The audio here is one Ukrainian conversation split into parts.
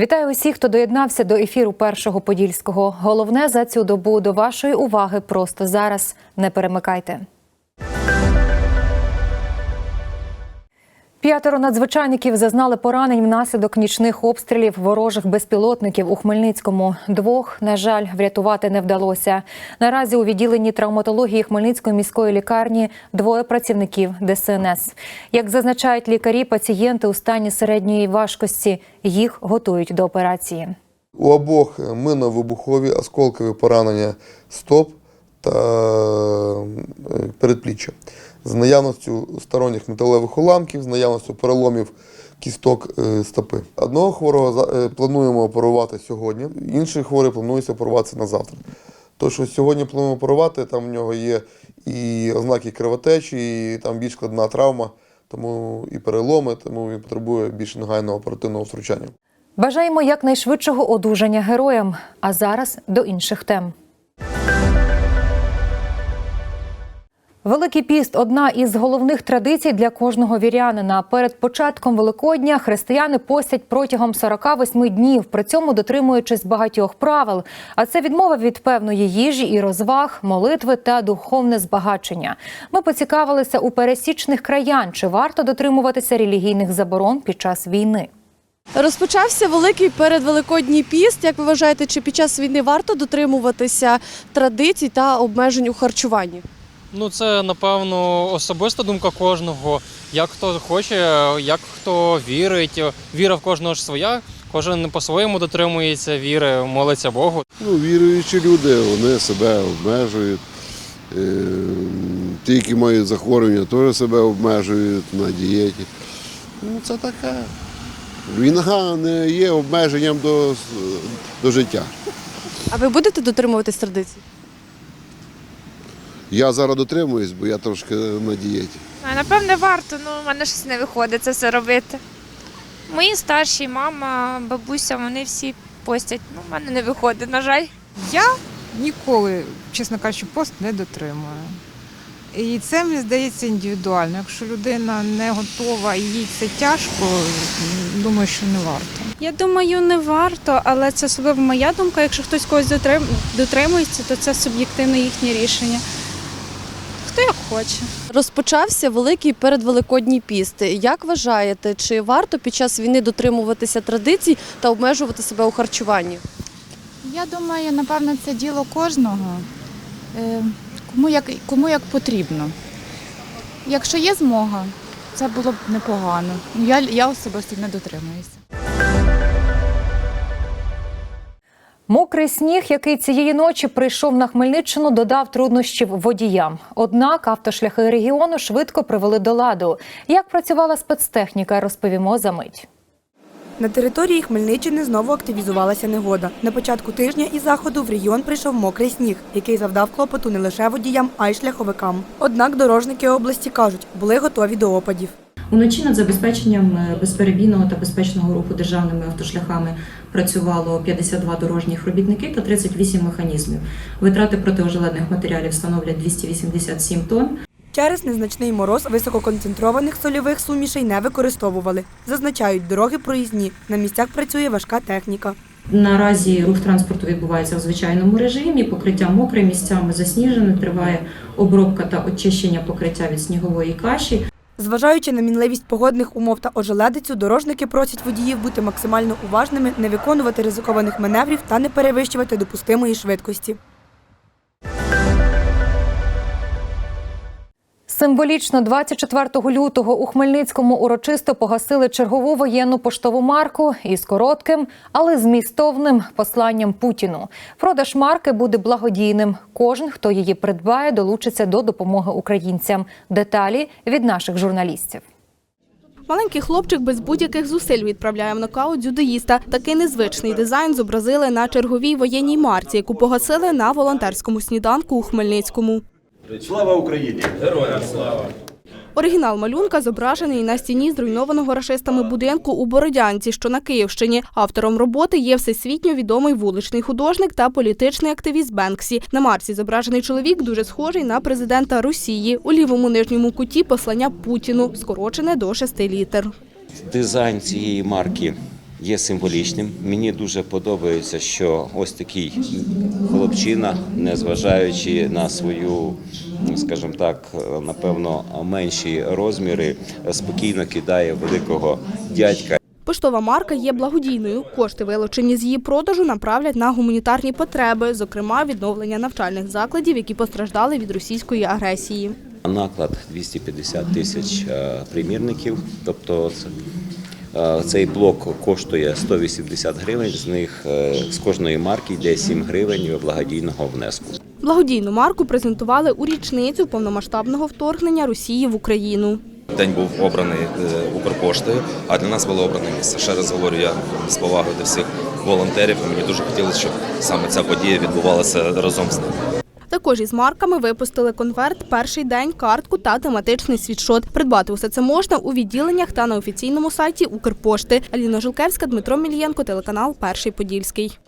Вітаю усіх, хто доєднався до ефіру першого подільського. Головне за цю добу до вашої уваги просто зараз. Не перемикайте. П'ятеро надзвичайників зазнали поранень внаслідок нічних обстрілів ворожих безпілотників у Хмельницькому. Двох, на жаль, врятувати не вдалося. Наразі у відділенні травматології Хмельницької міської лікарні двоє працівників ДСНС. Як зазначають лікарі, пацієнти у стані середньої важкості їх готують до операції. У обох минно-вибухові осколкові поранення стоп та е, передпліччя. З наявністю сторонніх металевих уламків, з наявністю переломів кісток е, стопи. Одного хворого е, плануємо оперувати сьогодні, інший хворий планується оперуватися на завтра. То, що сьогодні плануємо оперувати, там в нього є і ознаки кровотечі, і там більш складна травма, тому і переломи, тому він потребує більш негайного оперативного втручання. Бажаємо якнайшвидшого одужання героям. А зараз до інших тем. Великий піст одна із головних традицій для кожного вірянина. Перед початком Великодня християни постять протягом 48 днів, при цьому дотримуючись багатьох правил. А це відмова від певної їжі і розваг, молитви та духовне збагачення. Ми поцікавилися у пересічних краян, чи варто дотримуватися релігійних заборон під час війни. Розпочався великий передвеликодній піст. Як ви вважаєте, чи під час війни варто дотримуватися традицій та обмежень у харчуванні? Ну, це напевно особиста думка кожного. Як хто хоче, як хто вірить. Віра в кожного ж своя. Кожен по-своєму дотримується віри, молиться Богу. Ну, віруючі люди, вони себе обмежують. Е, Ті, які мають захворювання, теж себе обмежують на дієті. Ну, це таке. Війна не є обмеженням до, до життя. А ви будете дотримуватись традицій? Я зараз дотримуюсь, бо я трошки на дієті. А, Напевне, варто, ну в мене щось не виходить це все робити. Мої старші, мама, бабуся, вони всі постять. Ну, в мене не виходить, на жаль. Я ніколи, чесно кажучи, пост не дотримую. І це мені здається індивідуально. Якщо людина не готова і їй це тяжко, думаю, що не варто. Я думаю, не варто, але це особливо моя думка. Якщо хтось когось дотримується, то це суб'єктивне їхнє рішення. Хто як хоче. Розпочався великий передвеликодній піст. Як вважаєте, чи варто під час війни дотримуватися традицій та обмежувати себе у харчуванні? Я думаю, напевно, це діло кожного, е, кому як, кому як потрібно. Якщо є змога, це було б непогано. Я, я особисто не дотримуюся. Мокрий сніг, який цієї ночі прийшов на Хмельниччину, додав труднощів водіям. Однак автошляхи регіону швидко привели до ладу. Як працювала спецтехніка, розповімо за мить. На території Хмельниччини знову активізувалася негода. На початку тижня із заходу в регіон прийшов мокрий сніг, який завдав клопоту не лише водіям, а й шляховикам. Однак дорожники області кажуть, були готові до опадів. Уночі над забезпеченням е, безперебійного та безпечного руху державними автошляхами працювало 52 дорожніх робітники та 38 механізмів. Витрати протиожеледних матеріалів становлять 287 тонн. Через незначний мороз висококонцентрованих сольових сумішей не використовували. Зазначають, дороги проїзні. На місцях працює важка техніка. Наразі рух транспорту відбувається в звичайному режимі. Покриття мокре, місцями засніжене. Триває обробка та очищення покриття від снігової каші. Зважаючи на мінливість погодних умов та ожеледицю, дорожники просять водіїв бути максимально уважними, не виконувати ризикованих маневрів та не перевищувати допустимої швидкості. Символічно 24 лютого у Хмельницькому урочисто погасили чергову воєнну поштову марку із коротким, але змістовним посланням Путіну. Продаж марки буде благодійним. Кожен, хто її придбає, долучиться до допомоги українцям. Деталі від наших журналістів. Маленький хлопчик без будь-яких зусиль відправляє в нокаут дзюдоїста. Такий незвичний дизайн зобразили на черговій воєнній марці, яку погасили на волонтерському сніданку у Хмельницькому. Слава Україні! Героям слава! Оригінал малюнка зображений на стіні зруйнованого рашистами будинку у Бородянці, що на Київщині. Автором роботи є всесвітньо відомий вуличний художник та політичний активіст Бенксі. На марці зображений чоловік дуже схожий на президента Росії. У лівому нижньому куті послання Путіну, скорочене до шести літер. Дизайн цієї марки є символічним. Мені дуже подобається, що ось такий хлопчина, незважаючи на свою, скажімо так, напевно, менші розміри, спокійно кидає великого дядька. Поштова марка є благодійною. Кошти, вилучені з її продажу, направлять на гуманітарні потреби, зокрема відновлення навчальних закладів, які постраждали від російської агресії. Наклад 250 тисяч е, примірників, тобто цей блок коштує 180 гривень, з них е, з кожної марки йде 7 гривень благодійного внеску. Благодійну марку презентували у річницю повномасштабного вторгнення Росії в Україну. День був обраний е, Укрпоштою, а для нас було обране місце. Ще раз говорю, я з повагою до всіх волонтерів. і Мені дуже хотілося, щоб саме ця подія відбувалася разом з ними. Також із марками випустили конверт, перший день, картку та тематичний світшот. Придбати усе це можна у відділеннях та на офіційному сайті Укрпошти. Аліна Жилкевська, Дмитро Мільєнко, телеканал Перший Подільський.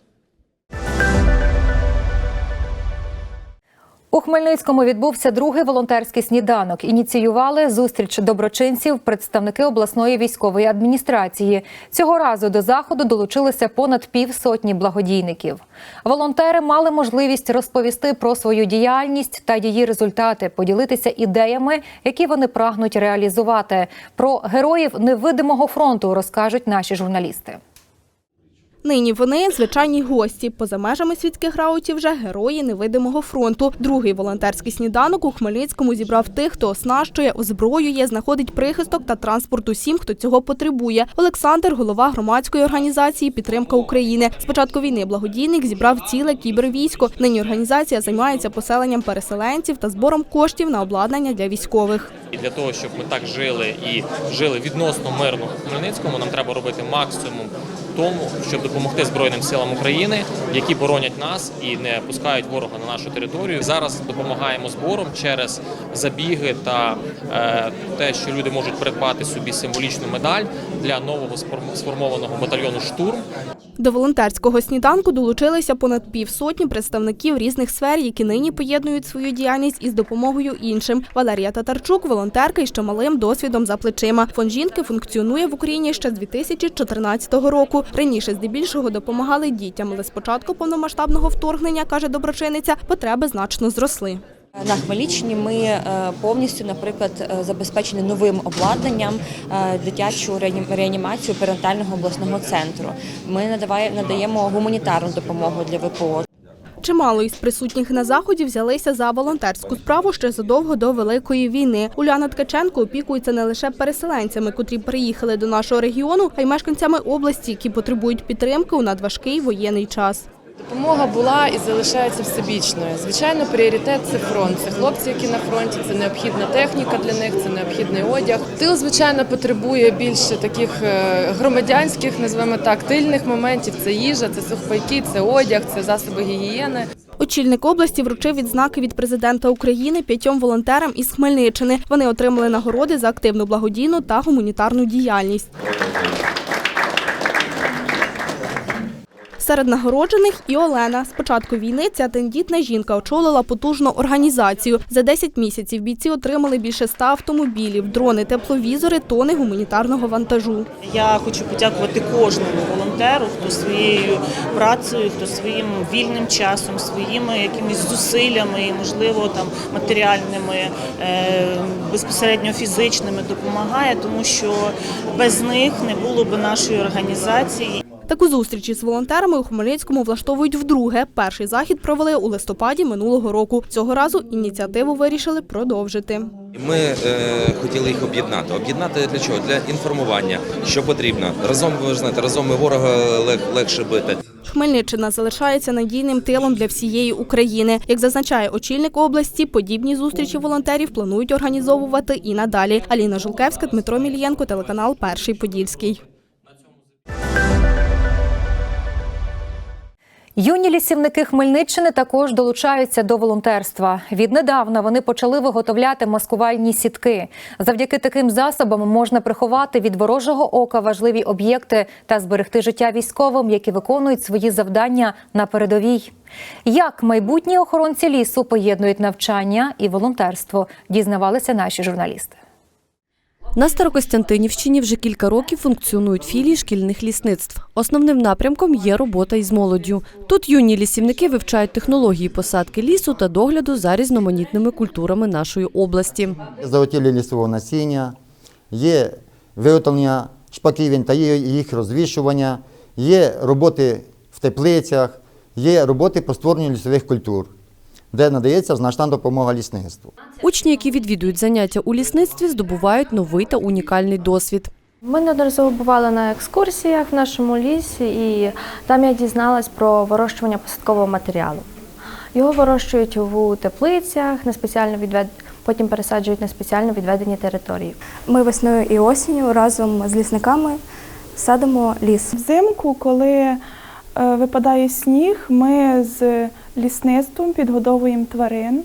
У Хмельницькому відбувся другий волонтерський сніданок. Ініціювали зустріч доброчинців представники обласної військової адміністрації. Цього разу до заходу долучилися понад півсотні благодійників. Волонтери мали можливість розповісти про свою діяльність та її результати, поділитися ідеями, які вони прагнуть реалізувати. Про героїв невидимого фронту розкажуть наші журналісти. Нині вони звичайні гості. Поза межами світських раутів вже герої невидимого фронту. Другий волонтерський сніданок у Хмельницькому зібрав тих, хто оснащує, озброює, знаходить прихисток та транспорт усім, хто цього потребує. Олександр, голова громадської організації Підтримка України. З початку війни благодійник зібрав ціле кібервійсько. Нині організація займається поселенням переселенців та збором коштів на обладнання для військових. І для того, щоб ми так жили і жили відносно мирно в Хмельницькому, нам треба робити максимум тому, щоб допомогти Збройним силам України, які боронять нас і не пускають ворога на нашу територію. Зараз допомагаємо збором через забіги та е, те, що люди можуть придбати собі символічну медаль для нового сформ- сформованого батальйону штурм. До волонтерського сніданку долучилися понад півсотні представників різних сфер, які нині поєднують свою діяльність із допомогою іншим. Валерія Татарчук, волонтерка із чималим досвідом за плечима. Фонд жінки функціонує в Україні ще з 2014 року. Раніше здебільшого допомагали дітям, але з початку повномасштабного вторгнення, каже доброчиниця, потреби значно зросли. На Хмельниччині ми е, повністю, наприклад, е, забезпечені новим обладнанням е, дитячу реані- реанімацію перинатального обласного центру. Ми надаємо гуманітарну допомогу для ВПО. Чимало із присутніх на заході взялися за волонтерську справу ще задовго до великої війни. Уляна Ткаченко опікується не лише переселенцями, котрі приїхали до нашого регіону, а й мешканцями області, які потребують підтримки у надважкий воєнний час. Допомога була і залишається всебічною. Звичайно, пріоритет це фронт. Це хлопці, які на фронті, це необхідна техніка для них, це необхідний одяг. Тил, звичайно, потребує більше таких е, громадянських, називаємо так, тильних моментів. Це їжа, це сухпайки, це одяг, це засоби гігієни. Очільник області вручив відзнаки від президента України п'ятьом волонтерам із Хмельниччини. Вони отримали нагороди за активну благодійну та гуманітарну діяльність. Серед нагороджених і Олена. З початку війни ця тендітна жінка очолила потужну організацію. За 10 місяців бійці отримали більше 100 автомобілів, дрони, тепловізори, тони гуманітарного вантажу. Я хочу подякувати кожному волонтеру, хто своєю працею, хто своїм вільним часом, своїми якимись зусиллями і, можливо, там матеріальними, е, безпосередньо фізичними допомагає, тому що без них не було б нашої організації. Таку зустріч із волонтерами у Хмельницькому влаштовують вдруге. Перший захід провели у листопаді минулого року. Цього разу ініціативу вирішили продовжити. Ми е, хотіли їх об'єднати. Об'єднати для чого? Для інформування, що потрібно. Разом ви знаєте, разом ми ворога лег, легше бити. Хмельниччина залишається надійним тилом для всієї України. Як зазначає очільник області, подібні зустрічі волонтерів планують організовувати і надалі. Аліна Жулкевська, Дмитро Мілієнко, телеканал Перший Подільський. Юні лісівники Хмельниччини також долучаються до волонтерства. Віднедавна вони почали виготовляти маскувальні сітки. Завдяки таким засобам можна приховати від ворожого ока важливі об'єкти та зберегти життя військовим, які виконують свої завдання на передовій. Як майбутні охоронці лісу поєднують навчання і волонтерство, дізнавалися наші журналісти. На Старокостянтинівщині вже кілька років функціонують філії шкільних лісництв. Основним напрямком є робота із молоддю. Тут юні лісівники вивчають технології посадки лісу та догляду за різноманітними культурами нашої області. заготівлі лісового насіння, є виготовлення шпаківень та їх розвішування, є роботи в теплицях, є роботи по створенню лісових культур, де надається значна допомога лісництву. Учні, які відвідують заняття у лісництві, здобувають новий та унікальний досвід. Ми неодноразово бували на екскурсіях в нашому лісі, і там я дізналась про вирощування посадкового матеріалу. Його вирощують у теплицях, на спеціально відвед... потім пересаджують на спеціально відведені території. Ми весною і осінню разом з лісниками садимо ліс. Взимку, коли е, випадає сніг, ми з лісництвом підгодовуємо тварин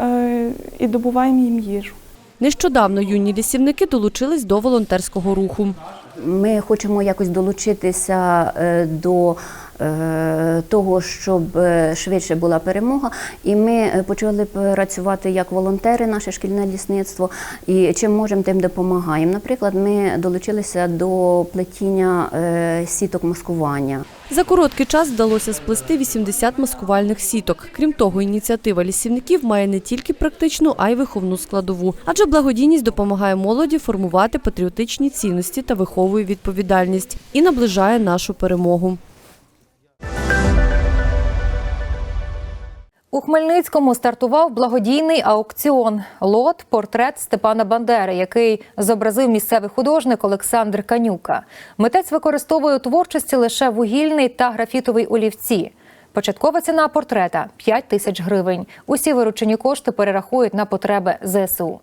е, і добуваємо їм їжу. Нещодавно юні лісівники долучились до волонтерського руху. Ми хочемо якось долучитися е, до того, щоб е, швидше була перемога. І ми е, почали працювати як волонтери, наше шкільне лісництво. І чим можемо, тим допомагаємо. Наприклад, ми долучилися до плетіння е, сіток маскування. За короткий час вдалося сплести 80 маскувальних сіток. Крім того, ініціатива лісівників має не тільки практичну, а й виховну складову. Адже благодійність допомагає молоді формувати патріотичні цінності та виховує відповідальність і наближає нашу перемогу. У Хмельницькому стартував благодійний аукціон лот портрет Степана Бандери, який зобразив місцевий художник Олександр Канюка. Митець використовує у творчості лише вугільний та графітовий олівці. Початкова ціна портрета 5 тисяч гривень. Усі виручені кошти перерахують на потреби ЗСУ.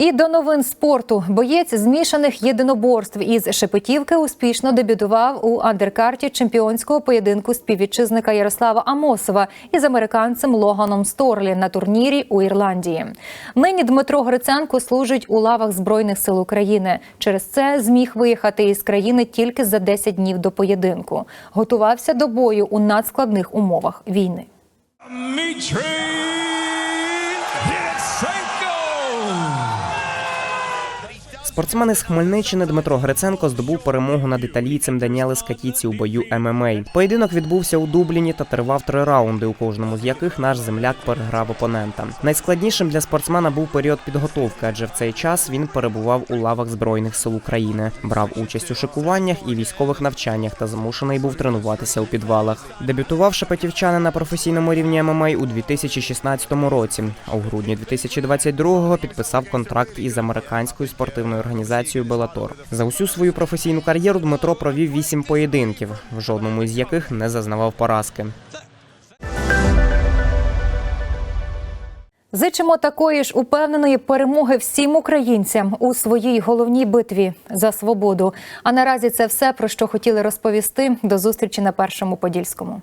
І до новин спорту боєць змішаних єдиноборств із Шепетівки успішно дебютував у андеркарті чемпіонського поєдинку співвітчизника Ярослава Амосова із американцем Логаном Сторлі на турнірі у Ірландії. Нині Дмитро Гриценко служить у лавах збройних сил України. Через це зміг виїхати із країни тільки за 10 днів до поєдинку. Готувався до бою у надскладних умовах війни. Спортсмен із Хмельниччини Дмитро Гриценко здобув перемогу над італійцем Даніеле Скатіці у бою ММА. Поєдинок відбувся у Дубліні та тривав три раунди, у кожному з яких наш земляк переграв опонента. Найскладнішим для спортсмена був період підготовки, адже в цей час він перебував у лавах збройних сил України, брав участь у шикуваннях і військових навчаннях та змушений був тренуватися у підвалах. Дебютував шепетівчанин на професійному рівні ММА у 2016 році. А у грудні 2022-го підписав контракт із американською спортивною організацією Белатор. За усю свою професійну кар'єру Дмитро провів вісім поєдинків, в жодному із яких не зазнавав поразки. Зичимо такої ж упевненої перемоги всім українцям у своїй головній битві за свободу. А наразі це все про що хотіли розповісти. До зустрічі на першому подільському.